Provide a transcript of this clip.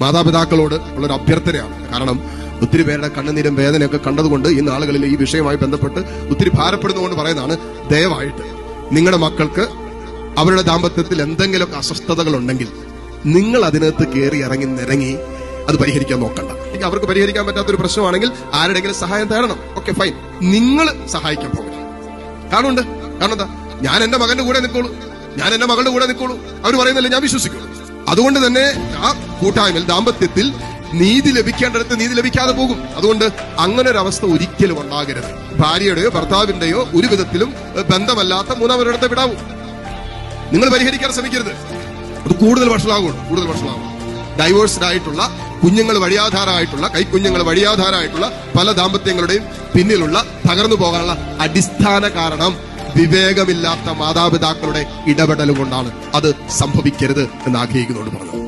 മാതാപിതാക്കളോട് ഉള്ളൊരു അഭ്യർത്ഥനയാണ്. കാരണം ഒത്തിരി പേരുടെ കണ്ണുനീരും വേദനയൊക്കെ കണ്ടതുകൊണ്ട് ഈ നാളുകളിൽ ഈ വിഷയവുമായി ബന്ധപ്പെട്ട് ഒത്തിരി ഭാരപ്പെടുന്നതുകൊണ്ട് പറയുന്നതാണ് ദയവായിട്ട് നിങ്ങളുടെ മക്കൾക്ക് അവരുടെ ദാമ്പത്യത്തിൽ എന്തെങ്കിലുമൊക്കെ അസ്വസ്ഥതകൾ ഉണ്ടെങ്കിൽ നിങ്ങൾ അതിനകത്ത് കയറി ഇറങ്ങി നിരങ്ങി അത് പരിഹരിക്കാൻ നോക്കണ്ട. അവർക്ക് പരിഹരിക്കാൻ പറ്റാത്തൊരു പ്രശ്നമാണെങ്കിൽ ആരുടെങ്കിലും സഹായം തേടണം. Okay fine. നിങ്ങൾ സഹായിക്കാൻ പോകണം കാണുന്നുണ്ട്? കാരണം എന്താ ഞാൻ എന്റെ മകന്റെ കൂടെ നിൽക്കോളൂ ഞാൻ എന്റെ മകളുടെ കൂടെ നിൽക്കോളൂ അവർ പറയുന്നില്ല ഞാൻ വിശ്വസിക്കുള്ളൂ അതുകൊണ്ട് തന്നെ ആ കൂട്ടായ്മയിൽ ദാമ്പത്യത്തിൽ നീതി ലഭിക്കേണ്ടടുത്ത് നീതി ലഭിക്കാതെ പോകും. അതുകൊണ്ട് അങ്ങനെ ഒരു അവസ്ഥ ഒരിക്കലും ഉണ്ടാകരുത്. ഭാര്യയുടെയോ ഭർത്താവിന്റെയോ ഒരു വിധത്തിലും ബന്ധമല്ലാത്ത മൂന്നാമൊരിടത്തെ വിടാവൂ നിങ്ങൾ പരിഹരിക്കാൻ ശ്രമിക്കരുത്. അത് കൂടുതൽ വഷളാകുള്ളൂ കൂടുതൽ വഷളാകും ഡൈവേഴ്സ്ഡ് ആയിട്ടുള്ള കുഞ്ഞുങ്ങൾ വഴിയാധാരമായിട്ടുള്ള കൈക്കുഞ്ഞുങ്ങൾ വഴിയാധാരമായിട്ടുള്ള പല ദാമ്പത്യങ്ങളുടെയും പിന്നിലുള്ള തകർന്നു പോകാനുള്ള അടിസ്ഥാന കാരണം വിവേകമില്ലാത്ത മാതാപിതാക്കളുടെ ഇടപെടൽ കൊണ്ടാണ് അത് സംഭവിക്കരുത് എന്ന് ആഗ്രഹിക്കുന്നുണ്ട് പറഞ്ഞു.